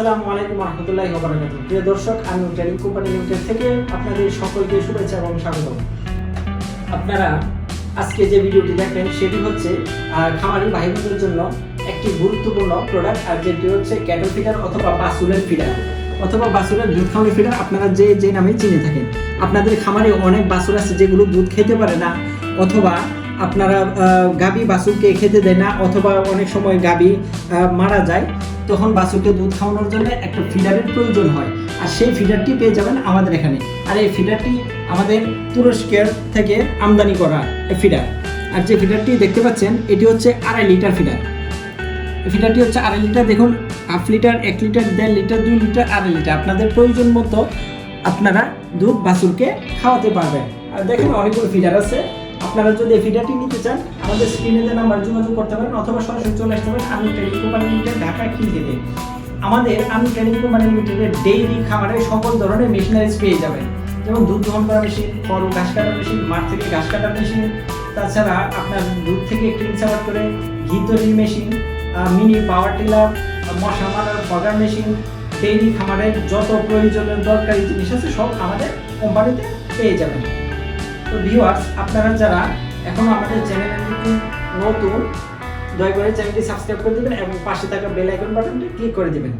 আসসালামু আলাইকুম রহমতুল্লাহি ওবারাকাতু প্রিয় দর্শক, আমি ট্রেডিং কোম্পানি লিমিটেড থেকে আপনাদের সকলকে শুভেচ্ছা এবং স্বাগত আপনারা আজকে যে ভিডিওটি দেখবেন সেটি হচ্ছে খামারি ভাই জন্য একটি গুরুত্বপূর্ণ প্রোডাক্ট আর যেটি হচ্ছে ক্যাটল ফিডার অথবা বাসুলের ফিডার অথবা বাসুলের দুধ খাওয়ানি ফিডার আপনারা যে যে নামে চিনে থাকেন। আপনাদের খামারে অনেক বাছুর আছে যেগুলো দুধ খেতে পারে না, অথবা আপনারা গাভী বাছুরকে খেতে দেয় না অথবা অনেক সময় আহ, মারা যায় তখন বাছুরকে দুধ খাওয়ানোর জন্য একটা ফিডারের প্রয়োজন হয়। আর সেই ফিডারটি পেয়ে যাবেন আমাদের এখানে। আর এই ফিডারটি আমাদের তুরস্কের থেকে আমদানি করা ফিডার। আর যে ফিডারটি দেখতে পাচ্ছেন এটি হচ্ছে আড়াই লিটার ফিডার। ফিডারটি হচ্ছে আড়াই লিটার দেখুন হাফ লিটার এক লিটার দেড় লিটার দুই লিটার আড়াই লিটার। আপনাদের প্রয়োজন মতো আপনারা দুধ বাছুরকে খাওয়াতে পারবেন। আর দেখেন অনেকগুলো ফিডার আছে। আপনারা যদি ফিডারটি নিতে চান, আমাদের স্ক্রিনে যে নাম্বার যোগাযোগ করতে পারেন অথবা সরাসরি চলে আসতে পারেন আমি ট্রেডিং কোম্পানি লিমিটেড ঢাকা থেকে আমাদের আমি ট্রেডিং কোম্পানি লিমিটেডের ডেইলি খামারে সকল ধরনের মেশিনারিজ পেয়ে যাবেন। যেমন দুধ দহন করা মেশিন খড় ঘাস কাটার মেশিন মাঠ থেকে ঘাস কাটার মেশিন তাছাড়া আপনার দুধ থেকে ক্রিম সাবার করে ঘি তৈরির মেশিন মিনি পাওয়ার টিলার মশা মারার ফগার মেশিন ডেইলি খামারের যত প্রয়োজনীয় দরকারি জিনিস আছে সব আমাদের কোম্পানিতে পেয়ে যাবেন। তো ভিউয়ার্স আপনারা যারা এখন আমাদের চ্যানেলটি নতুন দয়া করে চ্যানেলটি সাবস্ক্রাইব করে দেবেন এবং পাশে থাকা বেল আইকন বাটনটি ক্লিক করে দেবেন।